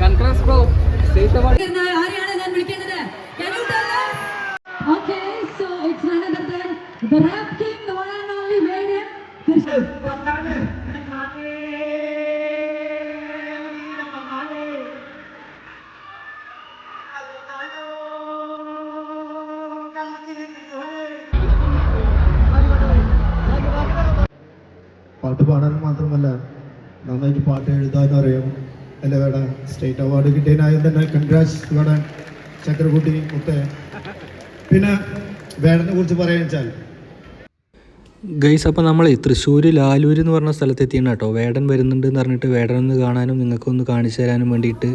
Contrast bro state award പാട്ട് പാടാൻ മാത്രമല്ല നന്നായിട്ട് പാട്ട് എഴുതാനും അറിയാം. അല്ലേ വേട സ്റ്റേറ്റ് അവാർഡ് കിട്ടിയതിനായും തന്നെ കൺഗ്രാറ്റ്സ് വേടൻ ചക്രകുട്ടി മുത്തേ. പിന്നെ വേടനെ കുറിച്ച് പറയാൻ വെച്ചാൽ ഗൈസ് അപ്പോൾ നമ്മൾ തൃശ്ശൂർ ലാലൂർ എന്ന് പറഞ്ഞ സ്ഥലത്തെത്തിയാണ് കേട്ടോ. വേടൻ വരുന്നുണ്ട് എന്ന് പറഞ്ഞിട്ട് വേടൻ ഒന്ന് കാണാനും നിങ്ങൾക്കൊന്ന് കാണിച്ചു തരാനും വേണ്ടിയിട്ട്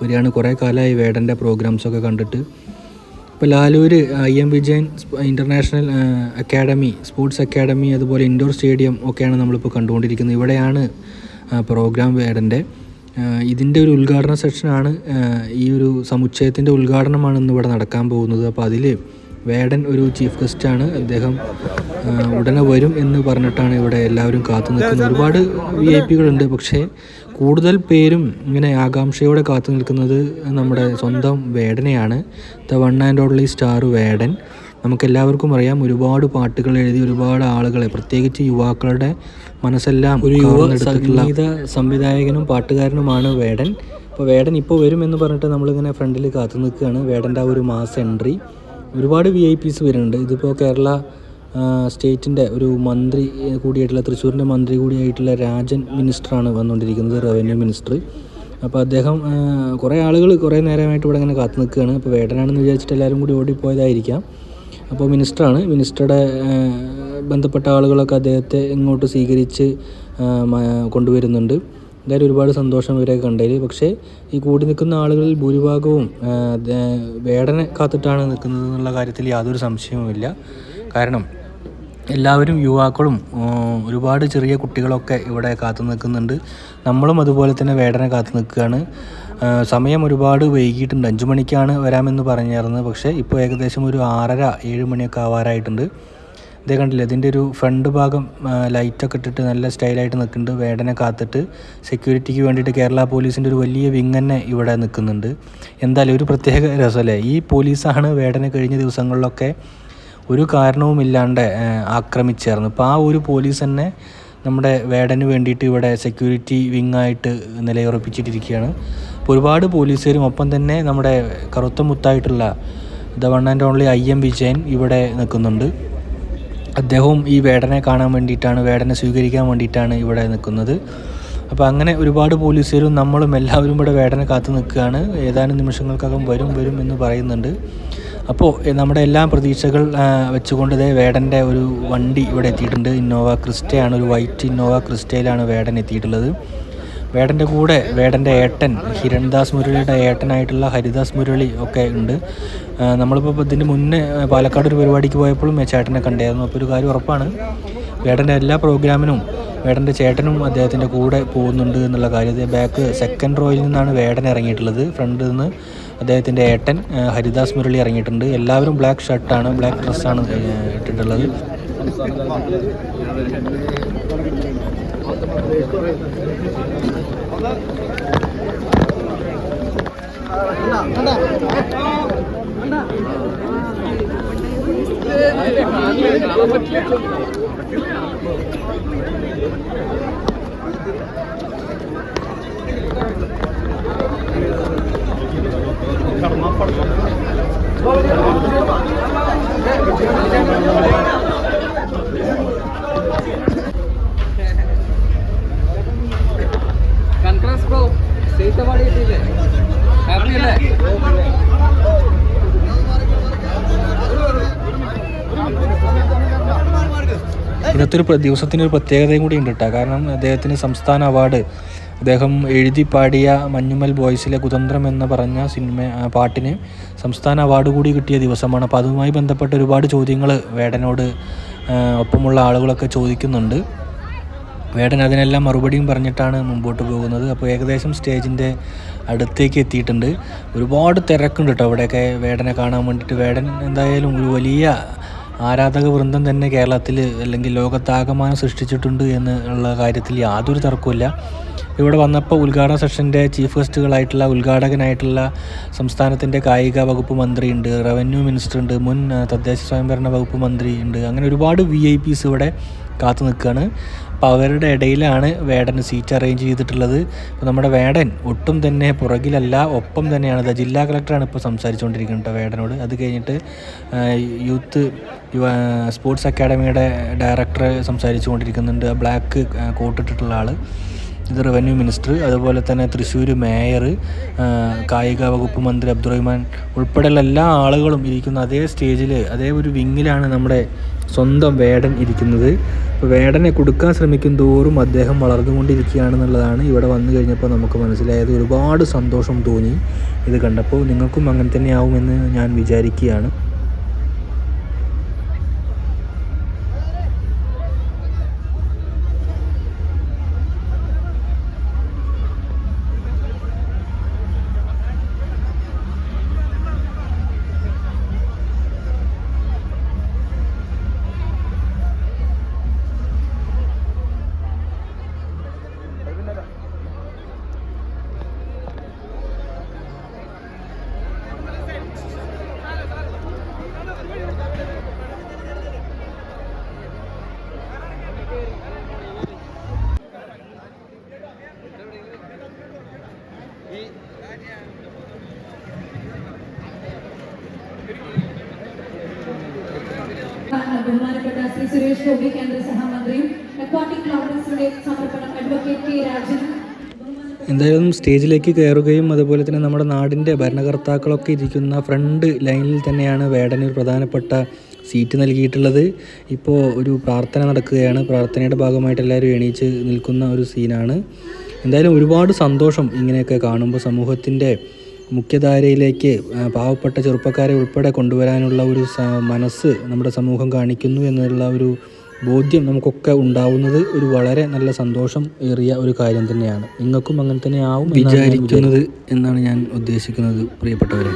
വരികയാണ്. കുറേ കാലമായി വേടന്റെ പ്രോഗ്രാംസൊക്കെ കണ്ടിട്ട്. ഇപ്പോൾ Lalur I M Vijayan international academy sports academy അതുപോലെ ഇൻഡോർ സ്റ്റേഡിയം ഒക്കെയാണ് നമ്മളിപ്പോൾ കണ്ടുകൊണ്ടിരിക്കുന്നത്. ഇവിടെയാണ് പ്രോഗ്രാം വേടന്റെ. ഇതിന്റെ ഒരു ഉദ്ഘാടന സെക്ഷനാണ് ഈ ഒരു സമുച്ചയത്തിന്റെ ഉദ്ഘാടനമാണ് ഇന്ന് ഇവിടെ നടക്കാൻ പോകുന്നത്. അപ്പോൾ അതിൽ വേടൻ ഒരു ചീഫ് ഗസ്റ്റാണ്. അദ്ദേഹം ഉടനെ വരും എന്ന് പറഞ്ഞിട്ടാണ് ഇവിടെ എല്ലാവരും കാത്തു നിൽക്കുന്നത്. ഒരുപാട് വി ഐ പികളുണ്ട് പക്ഷേ കൂടുതൽ പേരും ഇങ്ങനെ ആകാംക്ഷയോടെ കാത്തു നിൽക്കുന്നത് നമ്മുടെ സ്വന്തം വേടനെയാണ്. The one and only star Vedan. നമുക്കെല്ലാവർക്കും അറിയാം ഒരുപാട് പാട്ടുകൾ എഴുതി ഒരുപാട് ആളുകളെ പ്രത്യേകിച്ച് യുവാക്കളുടെ മനസ്സെല്ലാം ഒരു യുവ സംഗീത സംവിധായകനും പാട്ടുകാരനുമാണ് വേടൻ. അപ്പോൾ വേടൻ ഇപ്പോൾ വരും എന്ന് പറഞ്ഞിട്ട് നമ്മളിങ്ങനെ ഫ്രണ്ടിൽ കാത്തു നിൽക്കുകയാണ്. വേടന്റെ ആ ഒരു മാസ് എൻട്രി. ഒരുപാട് വി ഐ പീസ് വരുന്നുണ്ട്. ഇതിപ്പോൾ കേരള സ്റ്റേറ്റിന്റെ ഒരു മന്ത്രി കൂടിയായിട്ടുള്ള തൃശ്ശൂരിന്റെ മന്ത്രി കൂടിയായിട്ടുള്ള രാജൻ മിനിസ്റ്ററാണ് വന്നുകൊണ്ടിരിക്കുന്നത് റവന്യൂ മിനിസ്റ്റർ. അപ്പോൾ അദ്ദേഹം കുറേ ആളുകൾ കുറേ നേരമായിട്ട് ഇവിടെ ഇങ്ങനെ കാത്തു നിൽക്കുകയാണ്. അപ്പോൾ വേടനാണെന്ന് വിചാരിച്ചിട്ട് എല്ലാവരും കൂടി ഓടിപ്പോയതായിരിക്കാം. അപ്പോൾ മിനിസ്റ്ററാണ്. മിനിസ്റ്ററുടെ ബന്ധപ്പെട്ട ആളുകളൊക്കെ അദ്ദേഹത്തെ ഇങ്ങോട്ട് സ്വീകരിച്ച് കൊണ്ടുവരുന്നുണ്ട്. എന്തായാലും ഒരുപാട് സന്തോഷം ഇവരെയൊക്കെ കണ്ടതിൽ. പക്ഷേ ഈ കൂടി നിൽക്കുന്ന ആളുകളിൽ ഭൂരിഭാഗവും വേടനെ കാത്തിട്ടാണ് നിൽക്കുന്നത് എന്നുള്ള കാര്യത്തിൽ യാതൊരു സംശയവുമില്ല. കാരണം എല്ലാവരും യുവാക്കളും ഒരുപാട് ചെറിയ കുട്ടികളൊക്കെ ഇവിടെ കാത്തു നിൽക്കുന്നുണ്ട്. നമ്മളും അതുപോലെ തന്നെ വേടനെ കാത്തു നിൽക്കുകയാണ്. സമയം ഒരുപാട് വൈകിയിട്ടുണ്ട്. അഞ്ചു മണിക്കാണ് വരാമെന്ന് പറഞ്ഞായിരുന്നു പക്ഷേ ഇപ്പോൾ ഏകദേശം ഒരു ആറര ഏഴ് മണിയൊക്കെ ആവാറായിട്ടുണ്ട്. ഇതേ കണ്ടില്ലേ ഇതിന്റെ ഒരു ഫ്രണ്ട് ഭാഗം ലൈറ്റൊക്കെ ഇട്ടിട്ട് നല്ല സ്റ്റൈലായിട്ട് നിൽക്കുന്നുണ്ട് വേടനെ കാത്തിട്ട്. സെക്യൂരിറ്റിക്ക് വേണ്ടിയിട്ട് കേരള പോലീസിന്റെ ഒരു വലിയ വിങ് തന്നെ ഇവിടെ നിൽക്കുന്നുണ്ട്. എന്തായാലും ഒരു പ്രത്യേക രസമല്ലേ? ഈ പോലീസാണ് വേടനെ കഴിഞ്ഞ ദിവസങ്ങളിലൊക്കെ ഒരു കാരണവുമില്ലാണ്ട് ആക്രമിച്ചായിരുന്നു. അപ്പോൾ ആ ഒരു പോലീസ് തന്നെ നമ്മുടെ വേടന് വേണ്ടിയിട്ട് ഇവിടെ സെക്യൂരിറ്റി വിങ്ങായിട്ട് നിലയുറപ്പിച്ചിട്ടിരിക്കുകയാണ്. അപ്പോൾ ഒരുപാട് പോലീസുകാരും ഒപ്പം തന്നെ നമ്മുടെ കറുത്ത മുത്തായിട്ടുള്ള the one and only I M Vijayan ഇവിടെ നിൽക്കുന്നുണ്ട്. അദ്ദേഹവും ഈ വേടനെ കാണാൻ വേണ്ടിയിട്ടാണ് വേടനെ സ്വീകരിക്കാൻ വേണ്ടിയിട്ടാണ് ഇവിടെ നിൽക്കുന്നത്. അപ്പോൾ അങ്ങനെ ഒരുപാട് പോലീസുകാരും നമ്മളും എല്ലാവരും ഇവിടെ വേടനെ കാത്തു നിൽക്കുകയാണ്. ഏതാനും നിമിഷങ്ങൾക്കകം വരും വരും എന്ന് പറയുന്നുണ്ട്. അപ്പോൾ നമ്മുടെ എല്ലാ പ്രതീക്ഷകൾ വെച്ചുകൊണ്ട് ദേ വേടന്റെ ഒരു വണ്ടി ഇവിടെ എത്തിയിട്ടുണ്ട്. ഇന്നോവ ക്രിസ്റ്റയാണ് ഒരു വൈറ്റ് ഇന്നോവ ക്രിസ്റ്റയിലാണ് വേടൻ എത്തിയിട്ടുള്ളത്. വേടന്റെ കൂടെ വേടന്റെ ഏട്ടൻ ഹിരൺദാസ് മുരളിയുടെ ഏട്ടനായിട്ടുള്ള ഹരിദാസ് മുരളി ഒക്കെ ഉണ്ട്. നമ്മളിപ്പോൾ ഇതിന്റെ മുന്നേ പാലക്കാട് ഒരു പരിപാടിക്ക് പോയപ്പോഴും ചേട്ടനെ കണ്ടായിരുന്നു. അപ്പോൾ ഒരു കാര്യം ഉറപ്പാണ്. വേടന്റെ എല്ലാ പ്രോഗ്രാമിനും വേടന്റെ ചേട്ടനും അദ്ദേഹത്തിന്റെ കൂടെ പോകുന്നുണ്ട് എന്നുള്ള കാര്യം. ബാക്ക് സെക്കൻഡ് റോയിൽ നിന്നാണ് വേടൻ ഇറങ്ങിയിട്ടുള്ളത്. ഫ്രണ്ടിൽ നിന്ന് അദ്ദേഹത്തിന്റെ ഏട്ടൻ ഹരിദാസ് മുരളി ഇറങ്ങിയിട്ടുണ്ട്. എല്ലാവരും ബ്ലാക്ക് ഷർട്ടാണ് ബ്ലാക്ക് ഡ്രസ്സാണ് ഇട്ടിട്ടുള്ളത്. കൺട്രാസ്റ്റ് ബ്രോ സ്റ്റേറ്റ് അവാർഡ് കിട്ടിയില്ലേ ഹാപ്പി അല്ലേ ഇന്നത്തെ ഒരു ദിവസത്തിന് ഒരു പ്രത്യേകതയും കൂടി ഉണ്ട് കേട്ടോ കാരണം അദ്ദേഹത്തിന് സംസ്ഥാന അവാർഡ് അദ്ദേഹം എഴുതി പാടിയ മഞ്ഞുമൽ ബോയ്സിലെ കുതന്ത്രം എന്ന് പറഞ്ഞ സിനിമ പാട്ടിന് സംസ്ഥാന അവാർഡ് കൂടി കിട്ടിയ ദിവസമാണ്. അപ്പോൾ അതുമായി ബന്ധപ്പെട്ട ഒരുപാട് ചോദ്യങ്ങൾ വേടനോട് ഒപ്പമുള്ള ആളുകളൊക്കെ ചോദിക്കുന്നുണ്ട്. വേടൻ അതിനെല്ലാം മറുപടിയും പറഞ്ഞിട്ടാണ് മുമ്പോട്ട് പോകുന്നത്. അപ്പോൾ ഏകദേശം സ്റ്റേജിന്റെ അടുത്തേക്ക് എത്തിയിട്ടുണ്ട്. ഒരുപാട് തിരക്കുണ്ട് കേട്ടോ അവിടെയൊക്കെ വേടനെ കാണാൻ വേണ്ടിയിട്ട്. വേടൻ എന്തായാലും ഒരു വലിയ ആരാധക വൃന്ദം തന്നെ കേരളത്തിൽ അല്ലെങ്കിൽ ലോകത്താകമാനം സൃഷ്ടിച്ചിട്ടുണ്ട് എന്നുള്ള കാര്യത്തിൽ യാതൊരു തർക്കമില്ല ഇവിടെ വന്നപ്പോൾ ഉദ്ഘാടന സെഷന്റെ ചീഫ് ഗസ്റ്റുകളായിട്ടുള്ള ഉദ്ഘാടകനായിട്ടുള്ള സംസ്ഥാനത്തിന്റെ കായിക വകുപ്പ് മന്ത്രി ഉണ്ട് റവന്യൂ മിനിസ്റ്റർ ഉണ്ട് മുൻ തദ്ദേശ സ്വയംഭരണ വകുപ്പ് മന്ത്രി ഉണ്ട്. അങ്ങനെ ഒരുപാട് വി ഐ പീസ് ഇവിടെ കാത്തു നിൽക്കുകയാണ്. അപ്പോൾ അവരുടെ ഇടയിലാണ് വേടന് സീറ്റ് അറേഞ്ച് ചെയ്തിട്ടുള്ളത്. ഇപ്പോൾ നമ്മുടെ വേടൻ ഒട്ടും തന്നെ പുറകിലല്ല ഒപ്പം തന്നെയാണ്. ജില്ലാ കളക്ടറാണ് ഇപ്പോൾ സംസാരിച്ചുകൊണ്ടിരിക്കുന്നത് വേടനോട്. അത് കഴിഞ്ഞിട്ട് യൂത്ത് സ്പോർട്സ് അക്കാഡമിയുടെ ഡയറക്ടർ സംസാരിച്ചു കൊണ്ടിരിക്കുന്നുണ്ട് ബ്ലാക്ക് കോട്ടിട്ടിട്ടുള്ള ആൾ ഇത് റവന്യൂ മിനിസ്റ്റർ അതുപോലെ തന്നെ തൃശ്ശൂർ മേയർ കായിക വകുപ്പ് മന്ത്രി അബ്ദുറഹ്മാൻ ഉൾപ്പെടെയുള്ള എല്ലാ ആളുകളും ഇരിക്കുന്ന അതേ സ്റ്റേജിൽ അതേ ഒരു വിങ്ങിലാണ് നമ്മുടെ സ്വന്തം വേടൻ ഇരിക്കുന്നത്. അപ്പോൾ വേടനെ കൊടുക്കാൻ ശ്രമിക്കും തോറും അദ്ദേഹം വളർന്നുകൊണ്ടിരിക്കുകയാണെന്നുള്ളതാണ് ഇവിടെ വന്നു കഴിഞ്ഞപ്പോൾ നമുക്ക് മനസ്സിലായത്. ഒരുപാട് സന്തോഷം തോന്നി ഇത് കണ്ടപ്പോൾ. നിങ്ങൾക്കും അങ്ങനെ തന്നെയാവുമെന്ന് ഞാൻ വിചാരിക്കുകയാണ്. എന്തായാലും സ്റ്റേജിലേക്ക് കയറുകയും അതുപോലെ തന്നെ നമ്മുടെ നാടിന്റെ ഭരണകർത്താക്കളൊക്കെ ഇരിക്കുന്ന ഫ്രണ്ട് ലൈനിൽ തന്നെയാണ് വേടന് ഒരു പ്രധാനപ്പെട്ട സീറ്റ് നൽകിയിട്ടുള്ളത്. ഇപ്പോൾ ഒരു പ്രാർത്ഥന നടക്കുകയാണ്. പ്രാർത്ഥനയുടെ ഭാഗമായിട്ട് എല്ലാവരും എണീച്ച് നിൽക്കുന്ന ഒരു സീനാണ് എന്തായാലും ഒരുപാട് സന്തോഷം ഇങ്ങനെയൊക്കെ കാണുമ്പോൾ സമൂഹത്തിന്റെ മുഖ്യധാരയിലേക്ക് പാവപ്പെട്ട ചെറുപ്പക്കാരെ ഉൾപ്പെടെ കൊണ്ടുവരാനുള്ള ഒരു മനസ്സ് നമ്മുടെ സമൂഹം കാണിക്കുന്നു എന്നുള്ള ഒരു ബോധ്യം നമുക്കൊക്കെ ഉണ്ടാവുന്നത് ഒരു വളരെ നല്ല സന്തോഷം ഏറിയ ഒരു കാര്യം തന്നെയാണ്. നിങ്ങൾക്കും അങ്ങനെ തന്നെ ആവും വിചാരിക്കുന്നത് എന്നാണ് ഞാൻ ഉദ്ദേശിക്കുന്നത് പ്രിയപ്പെട്ടവരെ.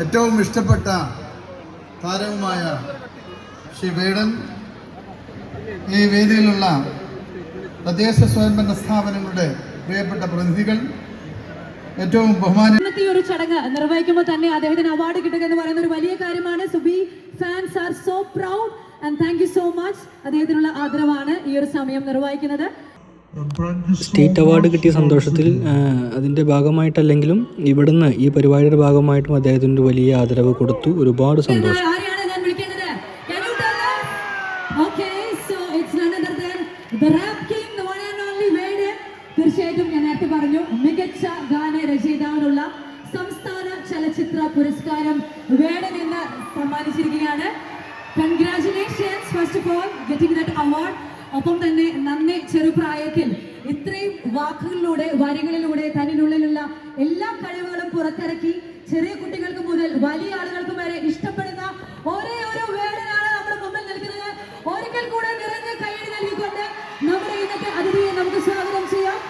ഏറ്റവും ഇഷ്ടപ്പെട്ട താരവുമായ ശ്രീ വേടൻ ഈ വേദിയിലുള്ള തദ്ദേശ സ്വയംഭരണ സ്ഥാപനങ്ങളുടെ പ്രിയപ്പെട്ട പ്രതിനിധികൾ ഏറ്റവും ബഹുമാന ഇന്നത്തെ ഒരു ചടങ്ങ് നിർവഹിക്കുമ്പോൾ തന്നെ അദ്ദേഹത്തിന് അവാർഡ് കിട്ടുക എന്ന് പറയുന്ന ഒരു വലിയ കാര്യമാണ്. Subi fans are so proud and thank you so much അദ്ദേഹത്തിനുള്ള ആദരവാണ് ഈ ഒരു സമയം നിർവഹിക്കുന്നത്. സ്റ്റേറ്റ് അവാർഡ് കിട്ടിയ സന്തോഷത്തിൽ അതിന്റെ അതിന്റെ ഭാഗമായിട്ടല്ലെങ്കിലും ഇവിടുന്ന് ഈ പരിപാടിയുടെ ഭാഗമായിട്ടും അദ്ദേഹത്തിന് വലിയ ആദരവ് കൊടുത്തു. ഒരുപാട് സന്തോഷം. ആരെയാണ് ഞാൻ പുരസ്കാരം വേണമെന്ന് സമ്മാനിച്ചിരിക്കുകയാണ്. Congratulations first of all getting that award ഒപ്പം തന്നെ നന്ദി ചെറുപ്രായത്തിൽ ഇത്രയും വാക്കുകളിലൂടെ വരികളിലൂടെ തന്നിനുള്ളിലുള്ള എല്ലാ കഴിവുകളും പുറത്തിറക്കി ചെറിയ കുട്ടികൾക്ക് മുതൽ വലിയ ആളുകൾക്ക് വരെ ഇഷ്ടപ്പെടുന്ന ഒരേ ഒരു വേടനാണ് നമ്മുടെ മുമ്പിൽ നിൽക്കുന്നത്. ഒരിക്കൽ കൂടെ നിറഞ്ഞ കൈ നൽകിക്കൊണ്ട് നമ്മുടെ ഇന്നത്തെ അതിഥിയെ നമുക്ക് സ്വാഗതം ചെയ്യാം.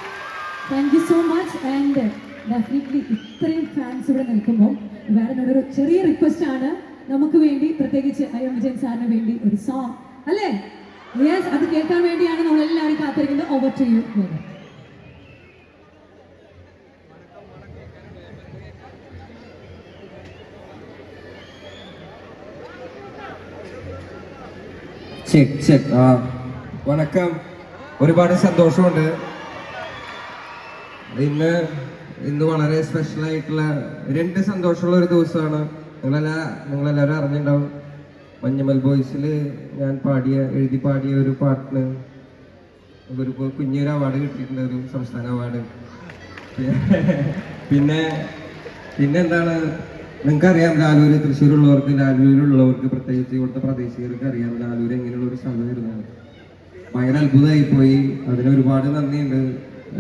Thank you so much and definitely ഇത്രയും ഫാൻസ് ഇവിടെ നിൽക്കുമ്പോൾ വേടനോട് ഒരു ചെറിയ റിക്വസ്റ്റ് ആണ്. നമുക്ക് വേണ്ടി പ്രത്യേകിച്ച് ഐ എം വിജയൻ സാറിന് വേണ്ടി ഒരു സോങ് അല്ലേ? യെസ് അത് കേൾക്കാൻ വേണ്ടിയാണ് നമ്മൾ എല്ലാവരും കാത്തിരിക്കുന്നത് ഓവർ ടു യു ചെക്ക് ആ. വണക്കം. ഒരുപാട് സന്തോഷമുണ്ട്. ഇന്ന് ഇന്ന് വളരെ സ്പെഷ്യൽ ആയിട്ടുള്ള രണ്ട് സന്തോഷമുള്ള ഒരു ദിവസമാണ്. നിങ്ങളെല്ലാ നിങ്ങളെല്ലാവരും അറിഞ്ഞിട്ടുണ്ടാവും. മഞ്ഞമൽ ബോയ്സിൽ ഞാൻ പാടിയ എഴുതി പാടിയ ഒരു പാട്ടിന് ഒരു കുഞ്ഞൊരു അവാർഡ് കിട്ടിയിട്ടുണ്ട് ഒരു സംസ്ഥാന അവാർഡ് പിന്നെ പിന്നെ എന്താണ്? നിങ്ങൾക്കറിയാം ലാലൂര് തൃശ്ശൂരുള്ളവർക്ക് ലാലൂരുള്ളവർക്ക് പ്രത്യേകിച്ച് ഇവിടുത്തെ പ്രദേശികർക്ക് അറിയാം ലാലൂർ എങ്ങനെയുള്ള ഒരു സ്ഥലമായിരുന്നാണ് ഭയങ്കര അത്ഭുതമായി പോയി അതിന് ഒരുപാട് നന്ദിയുണ്ട്.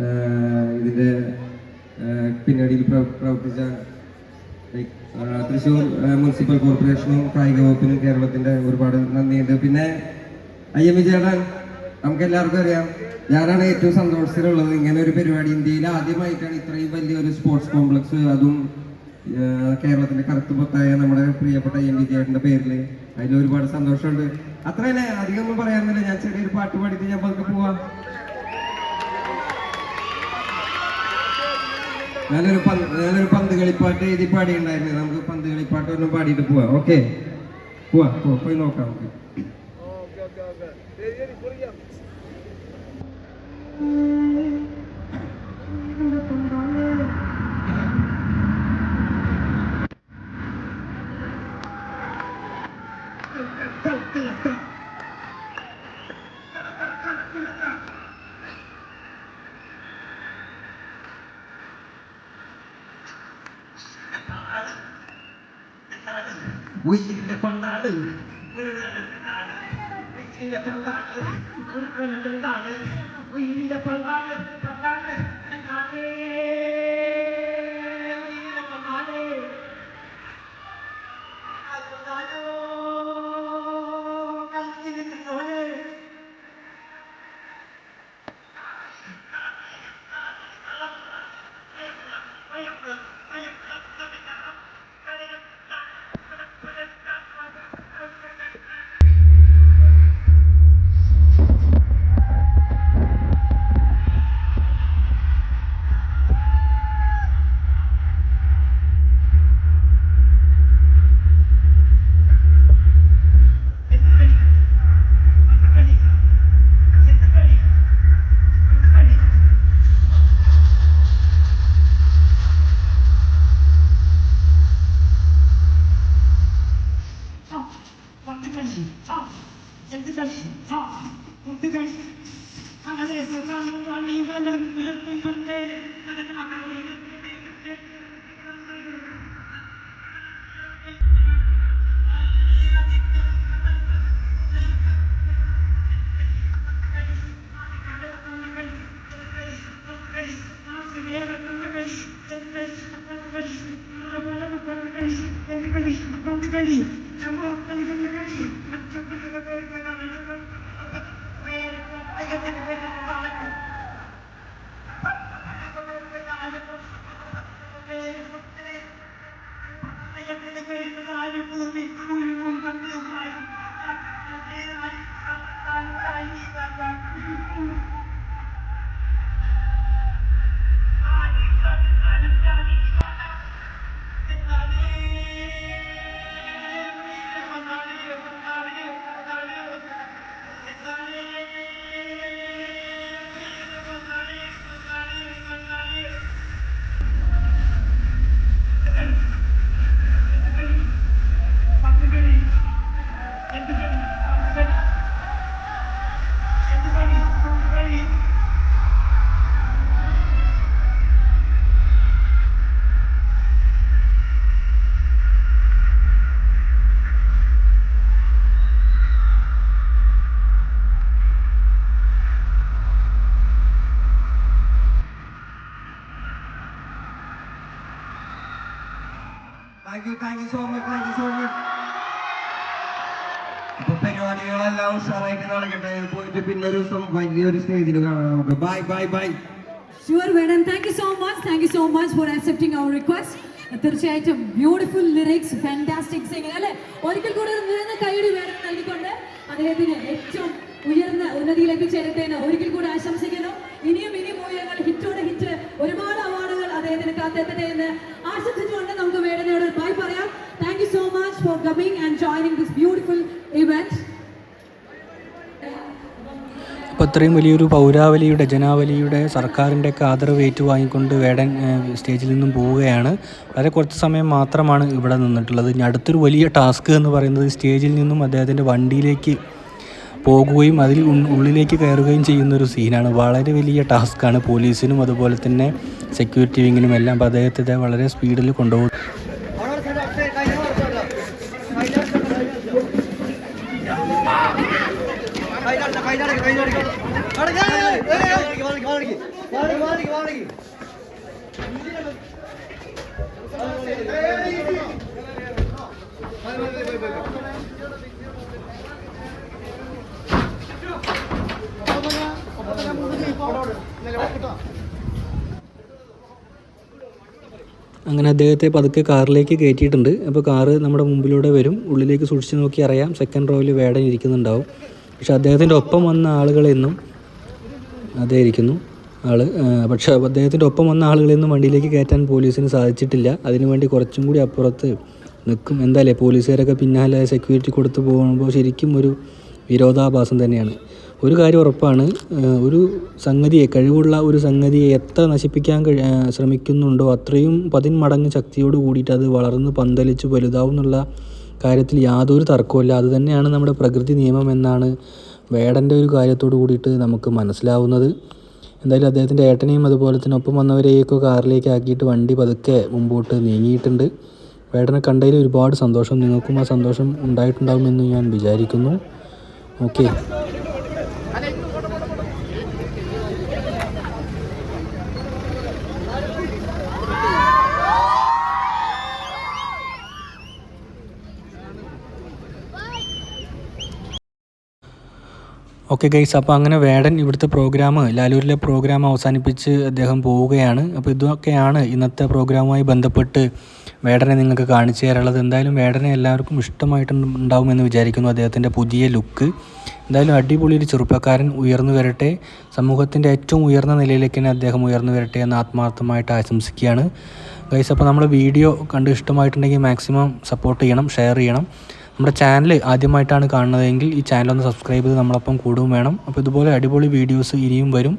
ആഹ് പിന്നണിയിൽ പ്രവർത്തിച്ച തൃശ്ശൂർ മുനിസിപ്പൽ കോർപ്പറേഷനും കായിക വകുപ്പിനും കേരളത്തിന്റെ ഒരുപാട് നന്ദിയുണ്ട്. പിന്നെ ഐ എം ചേട്ടൻ നമുക്ക് എല്ലാവർക്കും അറിയാം ഞാനാണ് ഏറ്റവും സന്തോഷത്തിലുള്ളത്. ഇങ്ങനെ ഒരു പരിപാടി ഇന്ത്യയിൽ ആദ്യമായിട്ടാണ് ഇത്രയും വലിയൊരു സ്പോർട്സ് കോംപ്ലക്സ് അതും കേരളത്തിന്റെ കറുത്തുപൊത്തായ നമ്മുടെ പ്രിയപ്പെട്ട എം വി ചേട്ടന്റെ പേരിൽ അതിൽ ഒരുപാട് സന്തോഷമുണ്ട്. അത്ര അധികം ഒന്നും പറയാറില്ല ഞാൻ ചെറിയൊരു പാട്ട് പാടിയിട്ട് ഞാൻ പോവാം. ഞാനൊരു പന്ത് ഞാനൊരു പന്ത് കളിപ്പാട്ട് എഴുതി പാടിയുണ്ടായിരുന്നു നമുക്ക് പന്ത് കളിപ്പാട്ട് ഒന്നും പാടിയിട്ട് പോവാം. ഓക്കെ? പോവാ പോയി നോക്കാം നമുക്ക്. പങ്കാണ് വീടിന്റെ പങ്കാണ് thank you thank you so much thank you so much നടക്കട്ടെ. പോയിട്ട് പിന്നെ ഒരു ദിവസം വലിയൊരു സ്റ്റേജിൽ കാണാം bye bye bye sure Vedan thank so much thank so much for accepting our request തീർച്ചയായിട്ടും ബ്യൂട്ടിഫുൾ ലിറിക്സ് ഫാന്റാസ്റ്റിക് സിംഗിങ് അല്ലെ? ഒരിക്കൽ കൂടെ ഒരു നിറഞ്ഞ കൈയുടെ വേടൻ നൽകിക്കൊണ്ട് അദ്ദേഹത്തിന് ഏറ്റവും ഉയർന്ന ഉന്നതിയിലേക്ക് ചേരത്തേന് ഒരിക്കൽ കൂടെ ആശംസിക്കുന്നു. ഇനിയും ഇനിയും ഉയരങ്ങൾ ഹിറ്റോടെ ഹിറ്റ് ഒരുപാട് അവാർഡുകൾ അദ്ദേഹത്തിന് കാത്തെത്തട്ടെ എന്ന് ആശംസിച്ചു വേടനയോട് ബൈ പറയാം. Thank you so much for coming and joining this beautiful event അപ്പോൾ ഇത്രയും വലിയൊരു പൗരാവലിയുടെ ജനാവലിയുടെ സർക്കാരിന്റെ ഒക്കെ ആദരവ് ഏറ്റുവാങ്ങിക്കൊണ്ട് വേടൻ സ്റ്റേജിൽ നിന്നും പോവുകയാണ്. വളരെ കുറച്ച് സമയം മാത്രമാണ് ഇവിടെ നിന്നിട്ടുള്ളത്. ഇനി അടുത്തൊരു വലിയ ടാസ്ക് എന്ന് പറയുന്നത് സ്റ്റേജിൽ നിന്നും അദ്ദേഹത്തിന്റെ വണ്ടിയിലേക്ക് പോകുകയും അതിൽ ഉള്ളിലേക്ക് കയറുകയും ചെയ്യുന്ന ഒരു സീനാണ്. വളരെ വലിയ ടാസ്ക്കാണ് പോലീസിനും അതുപോലെ തന്നെ സെക്യൂരിറ്റി വിങ്ങിനും എല്ലാം. അപ്പോൾ അദ്ദേഹത്തെ വളരെ സ്പീഡിൽ കൊണ്ടുപോകും. Hey! അങ്ങനെ അദ്ദേഹത്തെ പതുക്കെ കാറിലേക്ക് കയറ്റിയിട്ടുണ്ട്. അപ്പോൾ കാറ് നമ്മുടെ മുമ്പിലൂടെ വരും. ഉള്ളിലേക്ക് സൂക്ഷിച്ച് നോക്കി അറിയാം. സെക്കൻഡ് റോയിൽ വേടൻ ഇരിക്കുന്നുണ്ടാവും. പക്ഷേ അദ്ദേഹത്തിന്റെ ഒപ്പം വന്ന ആളുകളെന്നും അതേ ഇരിക്കുന്നു. ആൾ പക്ഷേ അദ്ദേഹത്തിന്റെ ഒപ്പം വന്ന ആളുകളെന്നും വണ്ടിയിലേക്ക് കയറ്റാൻ പോലീസിന് സാധിച്ചിട്ടില്ല. അതിനുവേണ്ടി കുറച്ചും കൂടി അപ്പുറത്ത് നിൽക്കും. എന്തായാലേ പോലീസുകാരൊക്കെ പിന്നാലെ സെക്യൂരിറ്റി കൊടുത്ത് പോകുമ്പോൾ ശരിക്കും ഒരു വിരോധാഭാസം തന്നെയാണ്. ഒരു കാര്യം ഉറപ്പാണ് ഒരു സംഗതിയെ കഴിവുള്ള ഒരു സംഗതിയെ എത്ര നശിപ്പിക്കാൻ കഴി ശ്രമിക്കുന്നുണ്ടോ അത്രയും പതിന്മടങ്ങ് ശക്തിയോട് കൂടിയിട്ട് അത് വളർന്ന് പന്തലിച്ച് വലുതാവും എന്നുള്ള കാര്യത്തിൽ യാതൊരു തർക്കവുമില്ല. അത് തന്നെയാണ് നമ്മുടെ പ്രകൃതി നിയമം എന്നാണ് വേടന്റെ ഒരു കാര്യത്തോട് കൂടിയിട്ട് നമുക്ക് മനസ്സിലാവുന്നത്. എന്തായാലും അദ്ദേഹത്തിന്റെ ഏട്ടനെയും അതുപോലെ തന്നെ ഒപ്പം വന്നവരെയൊക്കെ കാറിലേക്ക് ആക്കിയിട്ട് വണ്ടി പതുക്കെ മുമ്പോട്ട് നീങ്ങിയിട്ടുണ്ട്. വേടനെ കണ്ടതിൽ ഒരുപാട് സന്തോഷം. നിങ്ങൾക്കും ആ സന്തോഷം ഉണ്ടായിട്ടുണ്ടാകുമെന്ന് ഞാൻ വിചാരിക്കുന്നു. ഓക്കെ. ഓക്കെ ഗൈസ് അപ്പോൾ അങ്ങനെ വേടൻ ഇവിടുത്തെ പ്രോഗ്രാം ലാലൂരിലെ പ്രോഗ്രാം അവസാനിപ്പിച്ച് അദ്ദേഹം പോവുകയാണ്. അപ്പോൾ ഇതൊക്കെയാണ് ഇന്നത്തെ പ്രോഗ്രാമുമായി ബന്ധപ്പെട്ട് വേടനെ നിങ്ങൾക്ക് കാണിച്ചു തരാനുള്ളത്. എന്തായാലും വേടനെ എല്ലാവർക്കും ഇഷ്ടമായിട്ടുണ്ടാവുമെന്ന് വിചാരിക്കുന്നു അദ്ദേഹത്തിന്റെ പുതിയ ലുക്ക് എന്തായാലും അടിപൊളി ഒരു ചെറുപ്പക്കാരൻ ഉയർന്നു വരട്ടെ. സമൂഹത്തിന്റെ ഏറ്റവും ഉയർന്ന നിലയിലേക്ക് തന്നെ അദ്ദേഹം ഉയർന്നു വരട്ടെ എന്ന് ആത്മാർത്ഥമായിട്ട് ആശംസിക്കുകയാണ്. ഗൈസ് അപ്പോൾ നമ്മുടെ വീഡിയോ കണ്ട് ഇഷ്ടമായിട്ടുണ്ടെങ്കിൽ മാക്സിമം സപ്പോർട്ട് ചെയ്യണം ഷെയർ ചെയ്യണം. നമ്മുടെ ചാനൽ ആദ്യമായിട്ടാണ് കാണുന്നതെങ്കിൽ ഈ ചാനൽ ഒന്ന് സബ്സ്ക്രൈബ് ചെയ്ത് നമ്മളൊപ്പം കൂടുകയും വേണം. അപ്പോൾ ഇതുപോലെ അടിപൊളി വീഡിയോസ് ഇനിയും വരും.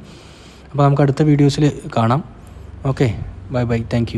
അപ്പോൾ നമുക്ക് അടുത്ത വീഡിയോസിൽ കാണാം. Okay bye bye thank